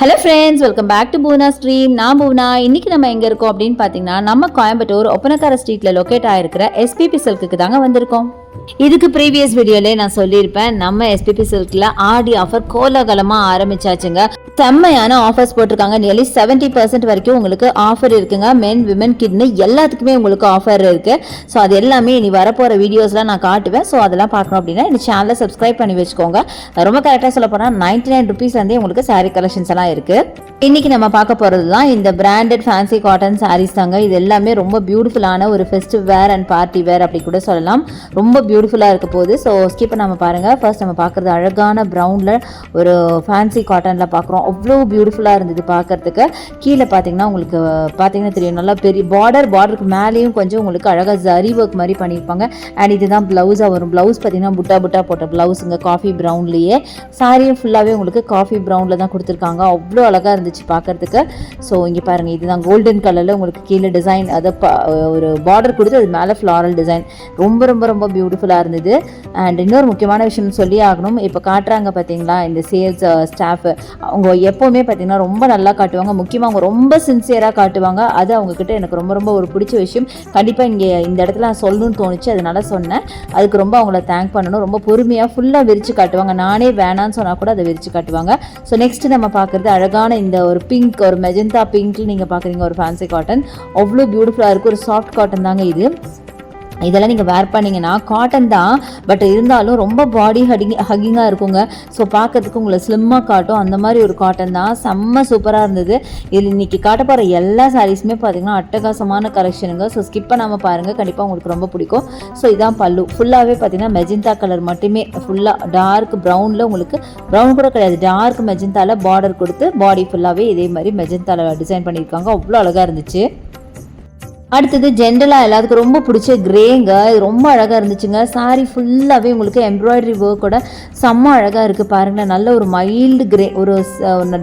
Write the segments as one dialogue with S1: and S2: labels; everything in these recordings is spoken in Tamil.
S1: Hello friends welcome back to Poona stream நான் பூனா இன்னைக்கு நம்ம எங்கே இருக்கோம் அப்படின்னு பார்த்தீங்கன்னா நம்ம கோயம்புத்தூர் ஒப்பனக்கார ஸ்ட்ரீட்டில் லொக்கேட் ஆகிருக்கிற எஸ்பிபி சில்க்குக்கு தாங்க வந்திருக்கோம். இதுக்கு ப்ரீவியஸ் வீடியோலே நான் சொல்லியிருப்பேன் நம்ம எஸ்பிபி சில்கில் ஆடி ஆஃபர் கோலாகலமாக ஆரம்பிச்சாச்சுங்க. செம்மையான ஆஃபர்ஸ் போட்டிருக்காங்க. நியர்லி செவன்ட்டி பர்சன்ட் வரைக்கும் உங்களுக்கு ஆஃபர் இருக்குங்க. மென் விமன் கிட்னு எல்லாத்துக்குமே உங்களுக்கு ஆஃபர் இருக்கு. ஸோ அது எல்லாமே இனி வரப்போகிற வீடியோஸ்லாம் நான் காட்டுவேன். ஸோ அதெல்லாம் பார்க்கணும் அப்படின்னா இந்த சேனலை சப்ஸ்கிரைப் பண்ணி வச்சுக்கோங்க. ரொம்ப கரெக்டாக சொல்ல போனால் நைன்டி நைன் ருபீஸ் வந்து உங்களுக்கு சாரீ கலெக்ஷன்ஸ் எல்லாம் இருக்கு. இன்னைக்கு நம்ம பார்க்க போகிறது தான் இந்த பிராண்டட் ஃபேன்சி காட்டன் சாரீஸ் தாங்க. இது எல்லாமே ரொம்ப பியூட்டிஃபுல்லான ஒரு festive wear and party wear அப்படி கூட சொல்லலாம். ரொம்ப பியூட்டிஃபுல்லாக இருக்க போகுது. ஸோ ஸ்கிப் நம்ம பாருங்கள் ஃபர்ஸ்ட் நம்ம பார்க்குறது அழகான ப்ரௌனில் ஒரு ஃபேன்சி காட்டனில் பார்க்குறோம் அவ்வளோ பியூட்டிஃபுல்லாக இருந்தது பார்க்கறதுக்கு கீழே பார்த்தீங்கன்னா உங்களுக்கு பார்த்தீங்கன்னா தெரியும். நல்லா பெரிய பார்டர் பார்டருக்கு மேலேயும் கொஞ்சம் உங்களுக்கு அழகாக ஜரி ஒர்க் மாதிரி பண்ணியிருப்பாங்க. அண்ட் இதுதான் ப்ளவுஸாக வரும். ப்ளவுஸ் பார்த்தீங்கன்னா புட்டா புட்டா போட்ட ப்ளவுஸுங்க காஃபி ப்ரௌன்லேயே சாரியும் ஃபுல்லாகவே உங்களுக்கு காஃபி ப்ரௌனில் தான் கொடுத்துருக்காங்க. அவ்வளோ அழகாக இருந்துச்சு பார்க்கறதுக்கு ஸோ இங்கே பாருங்கள் இதுதான் கோல்டன் கலரில் உங்களுக்கு கீழே டிசைன் அதை ஒரு பார்டர் கொடுத்து அது மேலே ஃப்ளாரல் டிசைன் ரொம்ப ரொம்ப ரொம்ப பியூட்டிஃபுல்லாக இருந்தது. அண்ட் இன்னொரு முக்கியமான விஷயம்னு சொல்லி ஆகணும். இப்போ காட்டுறாங்க பார்த்தீங்களா இந்த சேல்ஸ் ஸ்டாஃப் uh, அவங்க எப்போவுமே பார்த்தீங்கன்னா ரொம்ப நல்லா காட்டுவாங்க. முக்கியமாக அவங்க ரொம்ப சின்சியராக காட்டுவாங்க. அது அவங்கக்கிட்ட எனக்கு ரொம்ப ரொம்ப ஒரு பிடிச்ச விஷயம். கண்டிப்பாக இங்கே இந்த இடத்துல நான் சொல்லணும்னு தோணுச்சு. அதனால சொன்னேன். அதுக்கு ரொம்ப அவங்கள தேங்க் பண்ணணும். ரொம்ப பொறுமையாக ஃபுல்லாக விரித்து காட்டுவாங்க. நானே வேணான்னு சொன்னால் கூட அதை விரித்து காட்டுவாங்க. ஸோ நெக்ஸ்ட் நம்ம பார்க்குறது அழகான இந்த ஒரு பிங்க் ஒரு மெஜந்தா பிங்க்ல நீங்கள் பார்க்குறீங்க ஒரு ஃபேன்சி காட்டன் அவ்வளோ பியூட்டிஃபுல்லாக இருக்குது ஒரு சாஃப்ட் காட்டன் தாங்க இது. இதெல்லாம் நீங்கள் வேர் பண்ணீங்கன்னா காட்டன் தான் பட் இருந்தாலும் ரொம்ப பாடி ஹடிங் ஹகிங்காக இருக்குங்க. ஸோ பார்க்கறதுக்கு உங்களை ஸ்லிம்மாக காட்டும். அந்த மாதிரி ஒரு காட்டன் தான். செம்ம சூப்பராக இருந்தது. இதில் இன்றைக்கி காட்ட போகிற எல்லா சாரீஸுமே பார்த்தீங்கன்னா அட்டகாசமான கலெக்ஷனுங்க ஸோ ஸ்கிப் பண்ணாமல் பாருங்கள் கண்டிப்பாக உங்களுக்கு ரொம்ப பிடிக்கும். ஸோ இதான் பல்லு. ஃபுல்லாகவே பார்த்தீங்கன்னா மெஜிந்தா கலர் மட்டுமே. ஃபுல்லாக டார்க் ப்ரௌனில் உங்களுக்கு ப்ரௌன் கூட கிடையாது. டார்க் மெஜந்தாவில் பார்டர் கொடுத்து பாடி ஃபுல்லாகவே இதே மாதிரி மெஜந்தாவில் டிசைன் பண்ணியிருக்காங்க. அவ்வளோ அழகாக இருந்துச்சு. அடுத்தது ஜென்ரலாக எல்லாத்துக்கும் ரொம்ப பிடிச்ச கிரேங்க இது ரொம்ப அழகாக இருந்துச்சுங்க. சாரி ஃபுல்லாகவே உங்களுக்கு எம்ப்ராய்டரி ஒர்க்கோட செம்ம அழகாக இருக்குது பாருங்களேன். நல்ல ஒரு மைல்டு கிரே ஒரு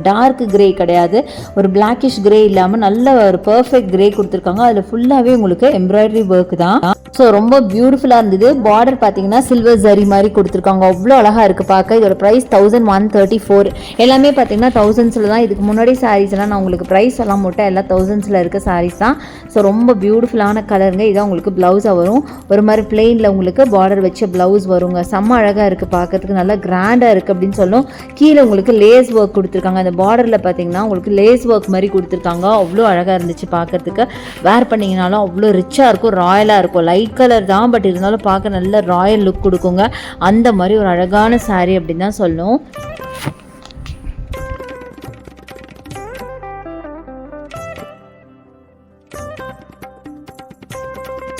S1: டார்க் கிரே கிடையாது. ஒரு பிளாக்கிஷ் கிரே இல்லாமல் நல்ல ஒரு பர்ஃபெக்ட் கிரே கொடுத்துருக்காங்க. அதில் ஃபுல்லாகவே உங்களுக்கு எம்ப்ராய்டரி ஒர்க் தான். ஸோ ரொம்ப பியூட்டிஃபுல்லாக இருந்தது. பார்டர் பார்த்தீங்கன்னா சில்வர் ஜரி மாதிரி கொடுத்துருக்காங்க. அவ்வளோ அழகாக இருக்குது பார்க்க இதோட price thousand one thirty four எல்லாமே பார்த்தீங்கன்னா தௌசண்ட்ஸில் தான். இதுக்கு முன்னாடி சாரீஸ் எல்லாம் நான் உங்களுக்கு ப்ரைஸ் எல்லாம் மட்டும் எல்லாம் தௌசண்ட்ஸில் இருக்க சாரீஸ் தான். ஸோ ரொம்ப பியூட்டிஃபுல்லான கலருங்க இதான் உங்களுக்கு ப்ளவுஸாக வரும். ஒரு மாதிரி பிளெயினில் உங்களுக்கு பார்டர் வச்ச ப்ளவுஸ் வருங்க. செம்ம அழகாக இருக்குது பார்க்கறதுக்கு. நல்லா கிராண்டாக இருக்குது அப்படின்னு சொல்லும். கீழே உங்களுக்கு லேஸ் ஒர்க் கொடுத்துருக்காங்க. அந்த பார்டரில் பார்த்தீங்கன்னா உங்களுக்கு லேஸ் ஒர்க் மாதிரி கொடுத்துருக்காங்க. அவ்வளோ அழகாக இருந்துச்சு பார்க்கறதுக்கு. வேர் பண்ணிங்கனாலும் அவ்வளோ ரிச்சாக இருக்கும். ராயலாக இருக்கும். லைட் கலர் தான் பட் இருந்தாலும் பார்க்க நல்ல ராயல் லுக் கொடுக்குங்க. அந்த மாதிரி ஒரு அழகான சாரீ அப்படின்னு தான் சொல்லணும்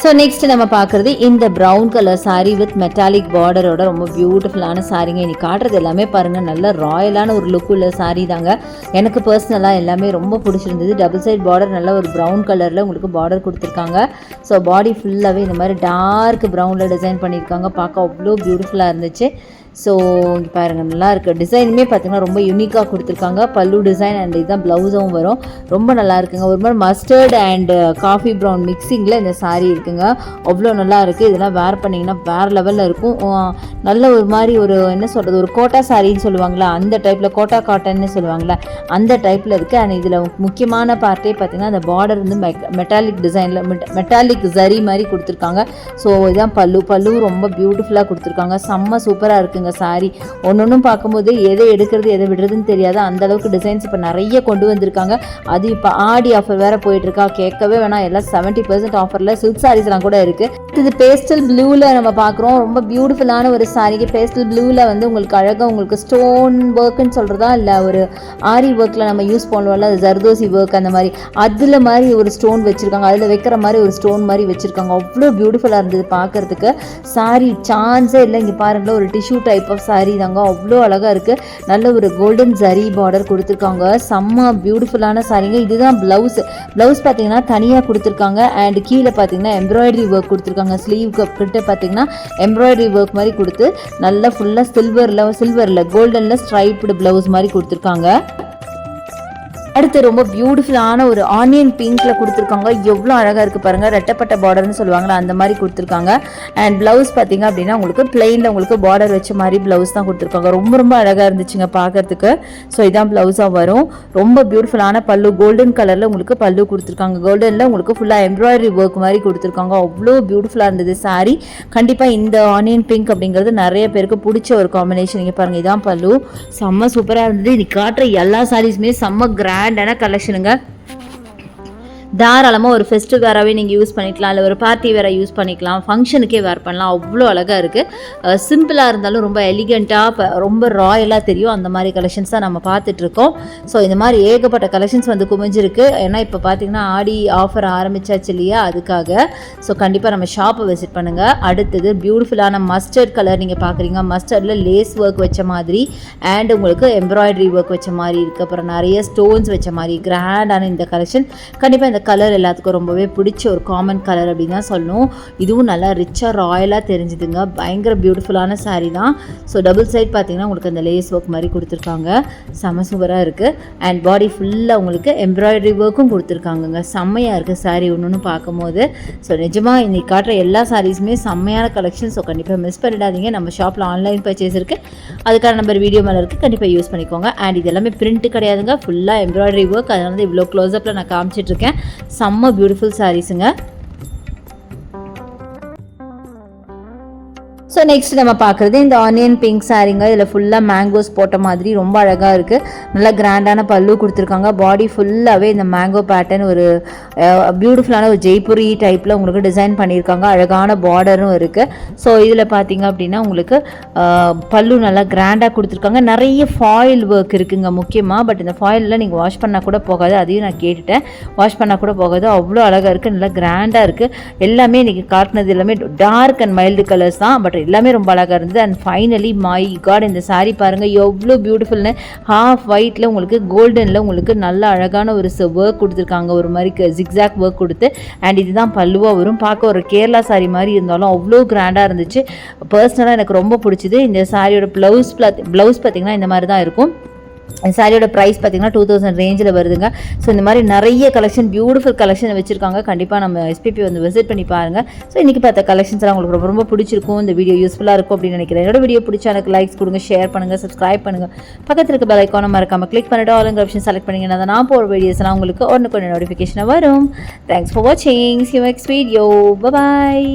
S1: ஸோ நெக்ஸ்ட் நம்ம பார்க்குறது இந்த brown colour sari with metallic பார்டரோட ரொம்ப பியூட்டிஃபுல்லான சாரீங்க இன்னைக்கு காட்டுறது எல்லாமே பாருங்கள் நல்ல ராயலான ஒரு லுக் உள்ள saree தாங்க. எனக்கு பர்சனலாக எல்லாமே ரொம்ப பிடிச்சிருந்தது. டபுள் சைட் பார்டர் நல்ல ஒரு ப்ரௌன் கலரில் உங்களுக்கு பார்டர் கொடுத்துருக்காங்க. ஸோ பாடி ஃபுல்லாகவே இந்த மாதிரி டார்க் ப்ரௌனில் டிசைன் பண்ணியிருக்காங்க. பார்க்க அவ்வளோ பியூட்டிஃபுல்லாக இருந்துச்சு. ஸோ இங்கே பாருங்கள் நல்லாயிருக்கு டிசைனுமே பார்த்தீங்கன்னா ரொம்ப யூனிக்காக கொடுத்துருக்காங்க. பல்லு டிசைன் அண்ட் இதுதான் ப்ளவுஸும் வரும். ரொம்ப நல்லா இருக்குங்க ஒரு மாதிரி மஸ்டர்ட் அண்ட் காஃபி ப்ரௌன் மிக்சிங்கில் இந்த சாரீ இருக்குங்க. அவ்வளோ நல்லா இருக்குது இதெல்லாம் வேர் பண்ணிங்கன்னா வேறு லெவலில் இருக்கும். நல்ல ஒரு மாதிரி ஒரு என்ன சொல்கிறது ஒரு கோட்டா சாரின்னு சொல்லுவாங்களா அந்த டைப்பில் கோட்டா காட்டன்னு சொல்லுவாங்களா அந்த டைப்பில் இருக்குது அண்ட் இதில் முக்கியமான பார்ட்டே பார்த்தீங்கன்னா அந்த பார்டர் வந்து மெட்டாலிக் டிசைனில் மெட்டாலிக் ஜரி மாதிரி கொடுத்துருக்காங்க. ஸோ இதுதான் பல்லு. பல்லு ரொம்ப பியூட்டிஃபுல்லாக கொடுத்துருக்காங்க. செம்ம சூப்பராக இருக்குங்க. சாரி ஒன்று ஒன்றும் பார்க்கும்போது எதை எடுக்கிறது எதை விடுறதுன்னு தெரியாது. அந்த அளவுக்கு டிசைன்ஸ் இப்போ நிறைய கொண்டு வந்திருக்காங்க. அது இப்போ ஆடி ஆஃபர் வேற போயிட்டுருக்கா? கேட்கவே வேணாம். எல்லாம் செவன்ட்டி பர்சன்ட் ஆஃபரில் சில்க் சாரீஸ்லாம் கூட இருக்குது இது பேஸ்டல் ப்ளூவில் நம்ம பார்க்குறோம். ரொம்ப பியூட்டிஃபுல்லான ஒரு சாரிக்கு பேஸ்டல் ப்ளூவில் வந்து உங்களுக்கு அழகாக உங்களுக்கு ஸ்டோன் ஒர்க்குன்னு சொல்கிறதா இல்லை ஒரு ஆரி ஒர்க்கில் நம்ம யூஸ் பண்ணுவோம்ல அது ஜர்தோசி ஒர்க் அந்த மாதிரி. அதில் மாதிரி ஒரு ஸ்டோன் வச்சுருக்காங்க. அதில் வைக்கிற மாதிரி ஒரு ஸ்டோன் மாதிரி வச்சுருக்காங்க. அவ்வளோ பியூட்டிஃபுல்லாக இருந்தது பார்க்கறதுக்கு. சாரி சான்ஸே இல்லை. இங்கே பாருங்களேன் ஒரு டிஷ்யூ டைப் ஆஃப் சாரி தாங்க. அவ்வளோ அழகாக இருக்குது நல்ல ஒரு கோல்டன் ஜரி பார்டர் கொடுத்துருக்காங்க. செம்ம பியூட்டிஃபுல்லான சாரிங்க இதுதான் ப்ளவுஸ் ப்ளவுஸ் பார்த்தீங்கன்னா தனியாக கொடுத்துருக்காங்க. அண்ட் கீழே பார்த்தீங்கன்னா எம்ப்ராய்டரி ஒர்க் கொடுத்துருக்காங்க. ஸ்லீவ்க்கு கிட்ட பார்த்தீங்கன்னா எம்ப்ராய்டரி ஒர்க் மாதிரி கொடுத்து நல்லா ஃபுல்லாக சில்வரில் சில்வரில் கோல்டனில் ஸ்ட்ரைப்டு ப்ளவுஸ் மாதிரி கொடுத்துருக்காங்க. அடுத்து ரொம்ப பியூட்டிஃபுல்லான ஒரு ஆனியன் பிங்க்ல கொடுத்துருக்காங்க. எவ்வளோ அழகாக இருக்குது பாருங்கள் ரெட்டப்பட்ட பார்டர்னு சொல்லுவாங்களா அந்த மாதிரி கொடுத்துருக்காங்க. அண்ட் ப்ளவுஸ் பார்த்தீங்க அப்படின்னா உங்களுக்கு பிளெயினில் உங்களுக்கு பார்டர் வச்ச மாதிரி ப்ளவுஸ் தான் கொடுத்துருக்காங்க. ரொம்ப ரொம்ப அழகாக இருந்துச்சுங்க பார்க்கறதுக்கு ஸோ இதான் ப்ளவுஸாக வரும். ரொம்ப பியூட்டிஃபுல்லான பல்லு. கோல்டன் கலரில் உங்களுக்கு பல்லு கொடுத்துருக்காங்க. கோல்டனில் உங்களுக்கு ஃபுல்லாக எம்ப்ராய்டரி ஒர்க் மாதிரி கொடுத்துருக்காங்க. அவ்வளோ பியூட்டிஃபுல்லாக இருந்தது சாரி கண்டிப்பாக இந்த ஆனியன் பிங்க் அப்படிங்கிறது நிறைய பேருக்கு பிடிச்ச ஒரு காம்பினேஷன் இங்கே பாருங்கள் இதான் பல்லு. செம்ம சூப்பராக இருந்தது. இன்னைக்கு காட்டுற எல்லா சாரீஸுமே செம்ம கிராண்டான கலெக்ஷனுங்க தாராளமாக ஒரு ஃபெஸ்டிவ் வேராகவே நீங்கள் யூஸ் பண்ணிக்கலாம். இல்லை ஒரு பார்ட்டி வேற யூஸ் பண்ணிக்கலாம். ஃபங்க்ஷனுக்கே வேர் பண்ணலாம். அவ்வளோ அழகாக இருக்குது சிம்பிளாக இருந்தாலும் ரொம்ப எலிகண்ட்டாக ரொம்ப ராயலாக தெரியும். அந்த மாதிரி கலெக்ஷன்ஸ் தான் நம்ம பார்த்துட்ருக்கோம் ஸோ இந்த மாதிரி ஏகப்பட்ட கலெக்ஷன்ஸ் வந்து குமிஞ்சிருக்கு. ஏன்னா இப்போ பார்த்தீங்கன்னா ஆடி ஆஃபர் ஆரம்பிச்சாச்சு இல்லையா? அதுக்காக. ஸோ கண்டிப்பாக நம்ம ஷாப்பை விசிட் பண்ணுங்கள் அடுத்தது பியூட்டிஃபுல்லான மஸ்டர்ட் கலர் நீங்கள் பார்க்குறீங்க மஸ்டர்டில் லேஸ் ஒர்க் வச்ச மாதிரி அண்ட் உங்களுக்கு எம்ப்ராய்டரி ஒர்க் வச்ச மாதிரி இருக்குது அப்புறம் நிறைய ஸ்டோன்ஸ் வச்ச மாதிரி கிராண்டான இந்த கலெக்ஷன் கண்டிப்பாக இந்த கலர் எல்லாத்துக்கும் ரொம்பவே பிடிச்ச ஒரு காமன் கலர் அப்படின்னு தான் சொல்லணும். இதுவும் நல்லா ரிச்சாக ராயலாக தெரிஞ்சுதுங்க. பயங்கர பியூட்டிஃபுல்லான சாரீ தான். ஸோ டபுள் சைட் பார்த்தீங்கன்னா உங்களுக்கு அந்த லேஸ் ஒர்க் மாதிரி கொடுத்துருக்காங்க. செம சூப்பராக இருக்குது அண்ட் பாடி ஃபுல்லாக உங்களுக்கு எம்ப்ராய்டரி ஒர்க்கும் கொடுத்துருக்காங்கங்க. செம்மையாக இருக்குது சாரீ ஒன்று ஒன்று பார்க்கும்போது. ஸோ நிஜமாக இன்னைக்கு காட்டுற எல்லா சாரீஸுமே செம்மையான கலெக்ஷன் ஸோ கண்டிப்பாக மிஸ் பண்ணிடாதீங்க. நம்ம ஷாப்பில் ஆன்லைன் பர்ச்சேஸ் இருக்குது அதுக்கான நம்பர் வீடியோ மேலே இருக்குது கண்டிப்பாக யூஸ் பண்ணிக்கோங்க. அண்ட் இது எல்லாமே பிரிண்ட்டு கிடையாதுங்க. ஃபுல்லாக எம்ப்ராய்டரி ஒர்க் அதனால இவ்வளோ க்ளோஸ்அப்பில் நான் காமிச்சிட்ருக்கேன் செம்ம பியூட்டிஃபுல் சாரீஸுங்க ஸோ நெக்ஸ்ட் நம்ம பார்க்குறது இந்த ஆனியன் பிங்க் சாரீங்க இதில் ஃபுல்லாக மேங்கோஸ் போட்ட மாதிரி ரொம்ப அழகாக இருக்குது நல்லா கிராண்டான பல்லு கொடுத்துருக்காங்க. பாடி ஃபுல்லாகவே இந்த மேங்கோ பேட்டர்ன் ஒரு பியூட்டிஃபுல்லான ஒரு ஜெய்புரி டைப்பில் உங்களுக்கு டிசைன் பண்ணியிருக்காங்க அழகான பார்டரும் இருக்குது ஸோ இதில் பார்த்தீங்க அப்படின்னா உங்களுக்கு பல்லு நல்லா கிராண்டாக கொடுத்துருக்காங்க. நிறைய ஃபாயில் ஒர்க் இருக்குங்க முக்கியமாக பட் இந்த ஃபாயிலில் நீங்கள் வாஷ் பண்ணால் கூட போகாது. அதையும் நான் கேட்டுட்டேன். வாஷ் பண்ணால் கூட போகாது. அவ்வளோ அழகாக இருக்குது நல்லா கிராண்டாக இருக்குது எல்லாமே இன்றைக்கி காட்டினது எல்லாமே டார்க் அண்ட் மைல்டு கலர்ஸ் தான். பட் எல்லாமே ரொம்ப அழகாக இருந்தது. அண்ட் ஃபைனலி மை காட் இந்த சாரீ பாருங்கள் எவ்வளோ பியூட்டிஃபுல்னு ஹாஃப் ஒயிட்டில் உங்களுக்கு கோல்டனில் உங்களுக்கு நல்ல அழகான ஒரு ஒர்க் கொடுத்துருக்காங்க. ஒரு மாதிரி ஜிக்ஸாக் ஒர்க் கொடுத்து. அண்ட் இதுதான் பல்லுவாக வரும். பார்க்க ஒரு கேரளா சாரீ மாதிரி இருந்தாலும் அவ்வளோ கிராண்டாக இருந்துச்சு. பர்சனலாக எனக்கு ரொம்ப பிடிச்சது. இந்த சாரியோட ப்ளவுஸ் ப்ளவுஸ் பார்த்திங்கன்னா இந்த மாதிரி தான் இருக்கும். சாரியோட ப்ரைஸ் பார்த்தீங்கன்னா டூ தௌசண்ட் ரேஞ்சில் வருதுங்க. ஸோ இந்த மாதிரி நிறைய கலெக்ஷன் பியூட்டிஃபுல் கலெக்ஷன் வச்சுருக்காங்க. கண்டிப்பாக நம்ம எஸ்பிபி வந்து விசிட் பண்ணி பாருங்கள் ஸோ இன்றைக்கி பார்த்த கலெக்ஷன்ஸ்லாம் உங்களுக்கு ரொம்ப ரொம்ப பிடிச்சிருக்கும். இந்த வீடியோ யூஸ்ஃபுல்லாக இருக்கும் அப்படின்னு நினைக்கிறேன். என்னோட வீடியோ பிடிச்சா எனக்கு லைக்ஸ் கொடுங்க ஷேர் பண்ணுங்கள் சப்ஸ்கிரைப் பண்ணுங்கள் பக்கத்தில் இருக்க பெல் ஐக்கான மறக்காமல் கிளிக் பண்ணிட்டு ஆளுங்க ஆப்ஷன் செலக்ட் பண்ணிங்கன்னா நான் போகிற வீடியோஸ்லாம் உங்களுக்கு ஒன்று கொஞ்சம் நோட்டிஃபிகேஷனாக வரும். தேங்க்ஸ் ஃபார் வாட்சிங் சி நெக்ஸ்ட் வீடியோ பாய்